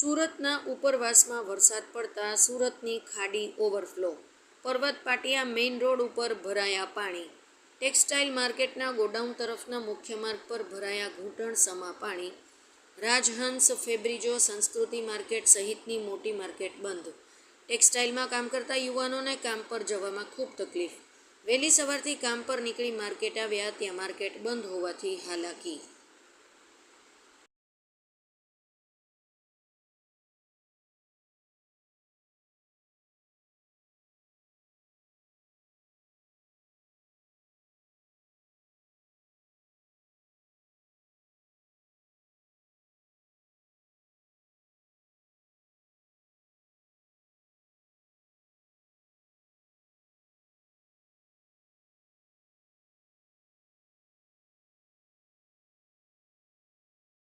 સુરતના ઉપરવાસમાં વરસાદ પડતા સુરતની ખાડી ઓવરફ્લો. પર્વત પાટિયા મેઇન રોડ ઉપર ભરાયા પાણી. ટેક્સટાઇલ માર્કેટના ગોડાઉન તરફના મુખ્ય માર્ગ પર ભરાયા ઘૂંટણસમા પાણી. રાજહંસ, ફેબ્રિજો, સંસ્કૃતિ માર્કેટ સહિતની મોટી માર્કેટ બંધ. ટેક્સટાઇલમાં કામ કરતા યુવાનોને કામ પર જવામાં ખૂબ તકલીફ. વહેલી સવારથી કામ પર નીકળી માર્કેટ આવ્યા ત્યાં માર્કેટ બંધ હોવાથી હાલાકી.